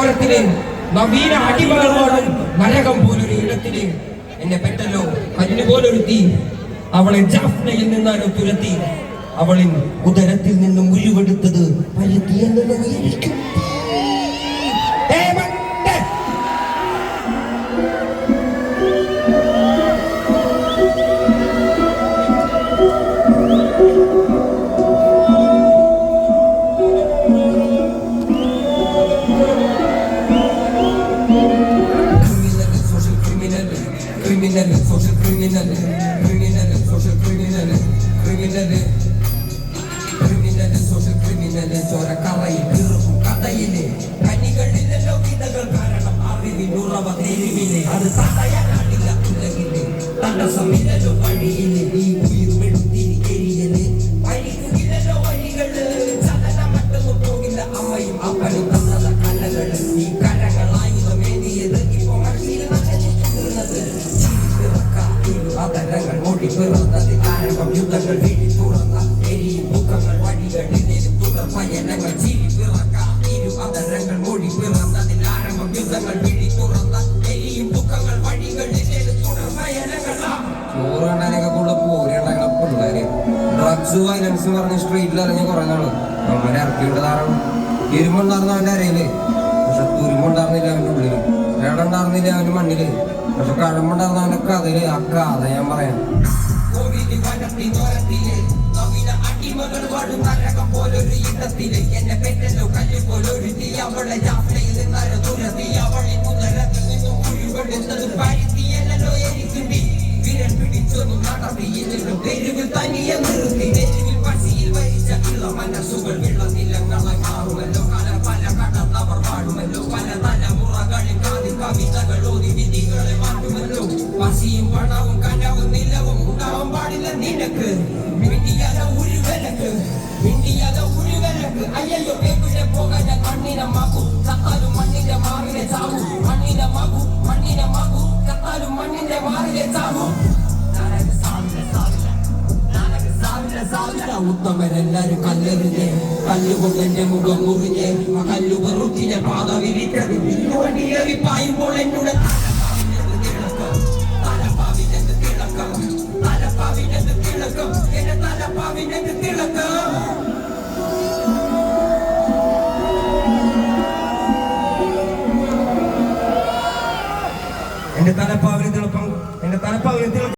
പാതയോരത്തിൽ നവീന അടിമകളോടും നരകം പോലൊരു ഇടത്തിൽ എന്നെ പെട്ടല്ലോ കല്ലിന് പോലൊരുത്തി. അവളെ ജാഫ്നയിൽ നിന്നാണ് തുരത്തി. അവളിൻ ഉദരത്തിൽ നിന്നും ഉരുവെടുത്തത് criminal, social criminal, criminal, social criminal, criminal, criminal, social criminal, ചോരക്കറയിൽ കീറും കഥയിലെ കനികളിലല്ലോ വിധകൾ കാരണം അറിവിനുറവ തെരുവിലെ അത് തടയാനാണില്ല ഉലകിലെ തടസ്സമില്ലല്ലോ വഴിയിലെ ഈ അതരങ്ങൾ മൂടി പിറന്നത് ആരംഭം യുദ്ധങ്ങൾ വീടി തുറന്ന. എരിയും ദുഃഖങ്ങൾ വഴികളിലേതും തുടർ പയനങ്ങൾ ചിരി പിറക്ക. ഇരു അതരങ്ങൾ മൂടി പിറന്നതിൽ ആരംഭം യുദ്ധങ്ങൾ വീടി തുറന്ന. എരിയും മുഖങ്ങൾ വഴികളിലേതും തുടർ പയനങ്ങളാ ചോറ് കണ്ടാനൊക്കെ കൂടെ പോരുണ്ടാക്കണ പിള്ളേര് ഡ്രഗ്സ് വയലൻസ് പറഞ്ഞ് അരയിൽ. പക്ഷെ തുരുമ്പുണ്ടായിരുന്നില്ല അവന്റെ ഉള്ളിൽ. ഇടണ്ടായിരുന്നില്ല അവന്റെ മണ്ണിൽ. പക്ഷെ കഴമ്പുണ്ടായിരുന്ന അതിൽ അക്ക അത ഞാൻ പറയാം. വനത്തി നോരത്തിലെ നവീന അടിമകൾ പണവും കനവും നിലവും ഉണ്ടാവാൻ പാടില്ല നിനക്ക്. മിണ്ടിയത ഒരു വിലക്ക് മിണ്ടിയത ഒരു വിലക്ക് അയ്യോ എവിടെ പോകാൻ മണ്ണിനെ മാക്കും. കത്താലും മണ്ണിന്റെ മാറിലെ ചാവും. മണ്ണിനെ മാക്കും മണ്ണിനെ മാക്കും. കത്താലും മണ്ണിന്റെ മാറിലെ ചാവും. ഉത്തമരെല്ലാരും കല്ലെറിഞ്ഞ് കല്ലുകൊണ്ട് എന്റെ മുഖം മുറിഞ്ഞ് കല്ലു വെറുക്കിന്റെ പാത വിരിച്ചത്. പായുമ്പോൾ എന്നോട് എന്റെ തലപ്പാവിന് തിളപ്പം